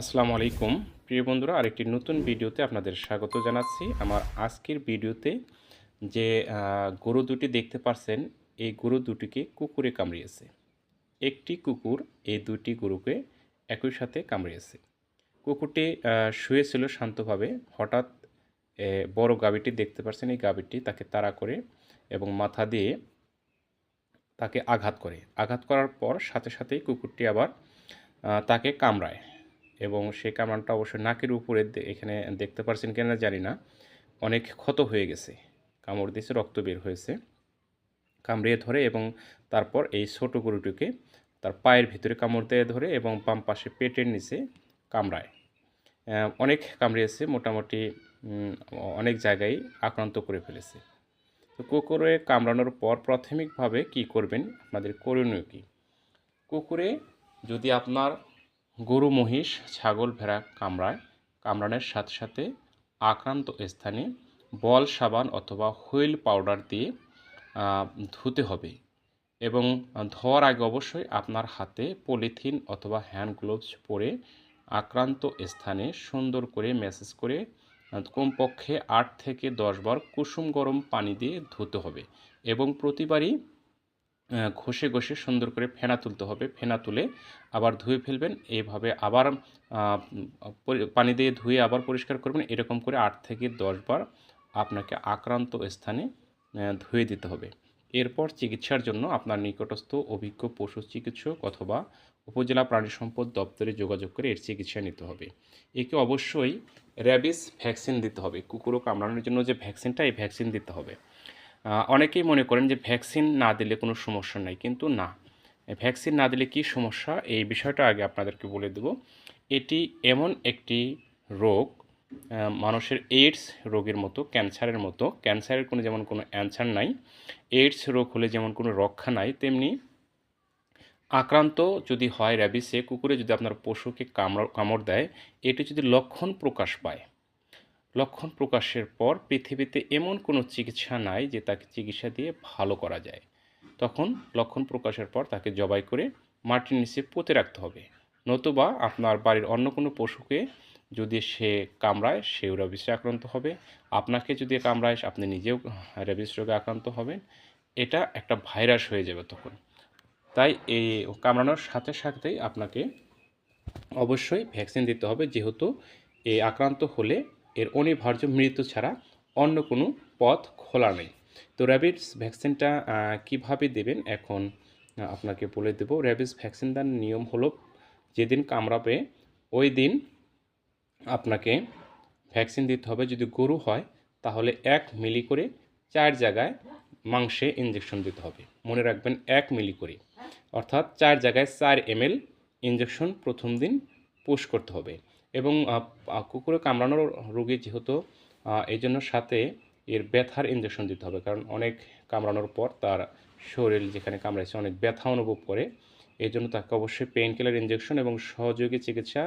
আসসালামু আলাইকুম। প্রিয় বন্ধুরা, আরেকটি নতুন ভিডিওতে আপনাদের স্বাগত জানাচ্ছি। আমার আজকের ভিডিওতে যে গরু দুটি দেখতে পারছেন, এই গরু দুটিকে কুকুরে কামড়িয়েছে। একটি কুকুর এই দুটি গরুকে একই সাথে কামড়িয়েছে। কুকুরটি শুয়েছিল শান্তভাবে। হঠাৎ বড় গাভীটি দেখতে পাচ্ছেন এই গাভীটি তাকে তাড়া করে এবং মাথা দিয়ে তাকে আঘাত করে। আঘাত করার পর সাথে সাথেই কুকুরটি আবার তাকে কামড়ায়। এবং সে কামড়টা অবশ্যই নাকের উপরে এখানে দেখতে পারছেন কিনা জানি না। অনেক ক্ষত হয়ে গেছে। কামড় দিয়েছে, রক্ত বের হয়েছে। কামড়িয়ে ধরে এবং তারপর এই ছোটো গরুটিকে তার পায়ের ভিতরে কামড় দিয়ে ধরে এবং বাম পাশে পেটের নিচে কামড়ায়। অনেক কামড়িয়েছে, মোটামুটি অনেক জায়গায় আক্রান্ত করে ফেলেছে। তো কুকুরে কামড়ানোর পর প্রাথমিকভাবে কি করবেন? আপনাদের করণীয় কী? কুকুরে যদি আপনার গরু, মহিষ, ছাগল, ভেড়া কামড়ায়। কামড়ানোর সাথে সাথে আক্রান্ত স্থানে বল, সাবান অথবা হুইল পাউডার দিয়ে ধুতে হবে এবং ধোয়ার আগে অবশ্যই আপনার হাতে পলিথিন অথবা হ্যান্ড গ্লোভস পরে আক্রান্ত স্থানে সুন্দর করে ম্যাসেজ করে কমপক্ষে আট থেকে দশ বার কুসুম গরম পানি দিয়ে ধুতে হবে এবং প্রতিবারই ঘষে ঘষে সুন্দর করে ফেনা তুলতে হবে। ফেনা তুলে আবার ধুয়ে ফেলবেন। এইভাবে আবার পানি দিয়ে ধুয়ে আবার পরিষ্কার করবেন। এরকম করে আট থেকে দশ বার আপনাকে আক্রান্ত স্থানে ধুয়ে দিতে হবে। এরপর চিকিৎসার জন্য আপনার নিকটস্থ অভিজ্ঞ পশু চিকিৎসক অথবা উপজেলা প্রাণী সম্পদ দপ্তরে যোগাযোগ করে এর চিকিৎসা নিতে হবে। একে অবশ্যই র্যাবিস ভ্যাকসিন দিতে হবে। কুকুরও কামড়ানোর জন্য যে ভ্যাকসিনটা, এই ভ্যাকসিন দিতে হবে। অনেকেই মনে করেন যে ভ্যাকসিন না দিলে কোনো সমস্যা নাই, কিন্তু না। ভ্যাকসিন না দিলে কী সমস্যা? এই বিষয়টা আগে আপনাদেরকে বলে দেব। এটি এমন একটি রোগ মানুষের এইডস রোগের মতো, ক্যান্সারের মতো। ক্যান্সারের কোনো যেমন কোনো অ্যান্সার নাই, এইডস রোগ হলে যেমন কোনো রক্ষা নাই, তেমনি আক্রান্ত যদি হয় র্যাবিসে, কুকুরে যদি আপনার পশুকে কামড় কামড় দেয়, এটি যদি লক্ষণ প্রকাশ পায় লক্ষণ প্রকাশের পর পৃথিবীতে এমন কোনো চিকিৎসা নাই যে তাকে চিকিৎসা দিয়ে ভালো করা যায়। তখন লক্ষণ প্রকাশের পর তাকে জবাই করে মাটির নিচে পুঁতে রাখতে হবে। নতুবা আপনার বাড়ির অন্য কোনো পশুকে যদি সে কামড়ায়, সেও র্যাবিসে আক্রান্ত হবে। আপনাকে যদি কামড়ায়, আপনি নিজেও র্যাবিস রোগে আক্রান্ত হবেন। এটা একটা ভাইরাস হয়ে যাবে তখন। তাই এই কামড়ানোর সাথে সাথেই আপনাকে অবশ্যই ভ্যাকসিন দিতে হবে। যেহেতু এই আক্রান্ত হলে এর অনিবার্য মৃত্যু ছাড়া অন্য কোনো পথ খোলা নেই। তো র্যাবিস ভ্যাকসিনটা কীভাবে দেবেন? এখন আপনাকে বলে দেব র্যাবিস ভ্যাকসিন দেওয়ার নিয়ম হলো, যেদিন কামড়াবে ওই দিন আপনাকে ভ্যাকসিন দিতে হবে। যদি গরু হয়, তাহলে এক মিলি করে চার জায়গায় মাংসে ইঞ্জেকশন দিতে হবে। মনে রাখবেন, এক মিলি করে। অর্থাৎ চার জায়গায় চার এমএল ইঞ্জেকশন প্রথম দিন পুশ করতে হবে। এবং কুকুরে কামড়ানোর রোগী যেহেতু এই জন্য সাথে এর ব্যথার ইঞ্জেকশন দিতে হবে। কারণ অনেক কামড়ানোর পর তার শরীর যেখানে কামড়াইছে অনেক ব্যথা অনুভব করে। এই জন্য তাকে অবশ্যই পেইন কিলার ইঞ্জেকশন এবং সহযোগী চিকিৎসা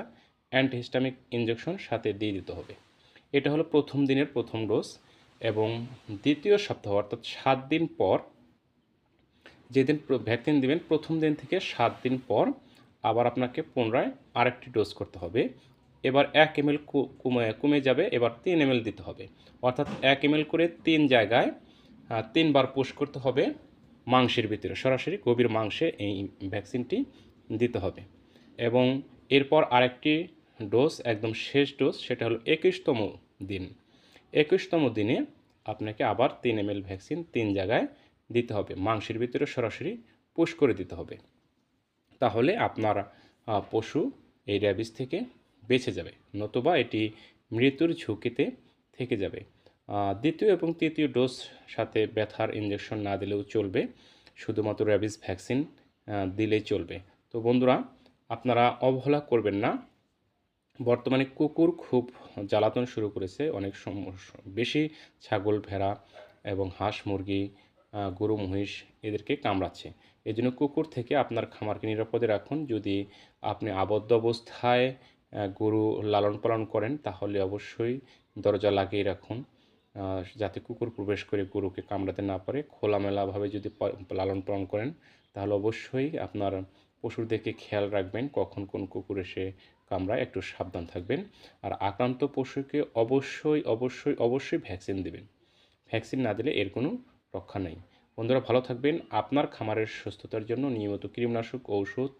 অ্যান্টিহিস্টামিক ইঞ্জেকশন সাথে দিয়ে দিতে হবে। এটা হলো প্রথম দিনের প্রথম ডোজ এবং দ্বিতীয় সপ্তাহ অর্থাৎ সাত দিন পর যেদিন ভ্যাকসিন দিবেন, প্রথম দিন থেকে সাত দিন পর আবার আপনাকে পুনরায় আরেকটি ডোজ করতে হবে। এবার এক এম এল কমে কমে যাবে, এবার তিন এম দিতে হবে। অর্থাৎ এক এম করে তিন জায়গায় তিনবার পুশ করতে হবে মাংসের ভিতরে। সরাসরি গভীর মাংসে এই ভ্যাকসিনটি দিতে হবে। এবং এরপর আরেকটি ডোজ, একদম শেষ ডোজ, সেটা হলো একুশতম দিন। একুশতম দিনে আপনাকে আবার তিন এম ভ্যাকসিন তিন জায়গায় দিতে হবে। মাংসের ভিতরে সরাসরি পুশ করে দিতে হবে। তাহলে আপনার পশু এই র্যাবিস থেকে বেঁচে যাবে, নতুবা এটি মৃত্যুর ঝুঁকিতে থেকে যাবে। দ্বিতীয় এবং তৃতীয় ডোজ সাথে ব্যথার ইঞ্জেকশন না দিলেও চলবে, শুধুমাত্র র্যাবিস ভ্যাকসিন দিলেই চলবে। তো বন্ধুরা, আপনারা অবহেলা করবেন না। বর্তমানে কুকুর খুব জ্বালাতন শুরু করেছে, অনেক বেশি ছাগল, ভেড়া এবং হাঁস, মুরগি গরু, মহিষ এদেরকে কামড়াচ্ছে। এই জন্য কুকুর থেকে আপনার খামারকে নিরাপদে রাখুন। যদি আপনি আবদ্ধ অবস্থায় গরু লালন পালন করেন, তাহলে অবশ্যই দরজা লাগিয়ে রাখুন যাতে কুকুর প্রবেশ করে গরুকে কামড়াতে না পারে। খোলামেলাভাবে যদি লালন পালন করেন, তাহলে অবশ্যই আপনার পশুদেরকে খেয়াল রাখবেন কখন কোন কুকুর এসে কামড়ায়, একটু সাবধান থাকবেন। আর আক্রান্ত পশুকে অবশ্যই অবশ্যই অবশ্যই ভ্যাকসিন দেবেন। ভ্যাকসিন না দিলে এর কোনো রক্ষা নেই। বন্ধুরা, ভালো থাকবেন। আপনার খামারের সুস্থতার জন্য নিয়মিত কীটনাশক ঔষধ,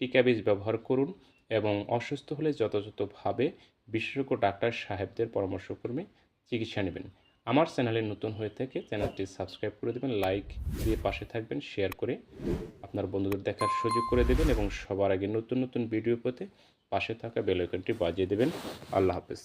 টিকা বীজ ব্যবহার করুন। এবং অসুস্থ হলে যথাযথভাবে বিশেষজ্ঞ ডাক্তার সাহেবদের পরামর্শক্রমে চিকিৎসা নেবেন। আমার চ্যানেলে নতুন হয়ে থাকে, চ্যানেলটি সাবস্ক্রাইব করে দেবেন, লাইক দিয়ে পাশে থাকবেন, শেয়ার করে আপনার বন্ধুদের দেখার সুযোগ করে দেবেন এবং সবার আগে নতুন নতুন ভিডিও পেতে পাশে থাকা বেলাইকনটি বাজিয়ে দেবেন। আল্লাহ হাফেজ।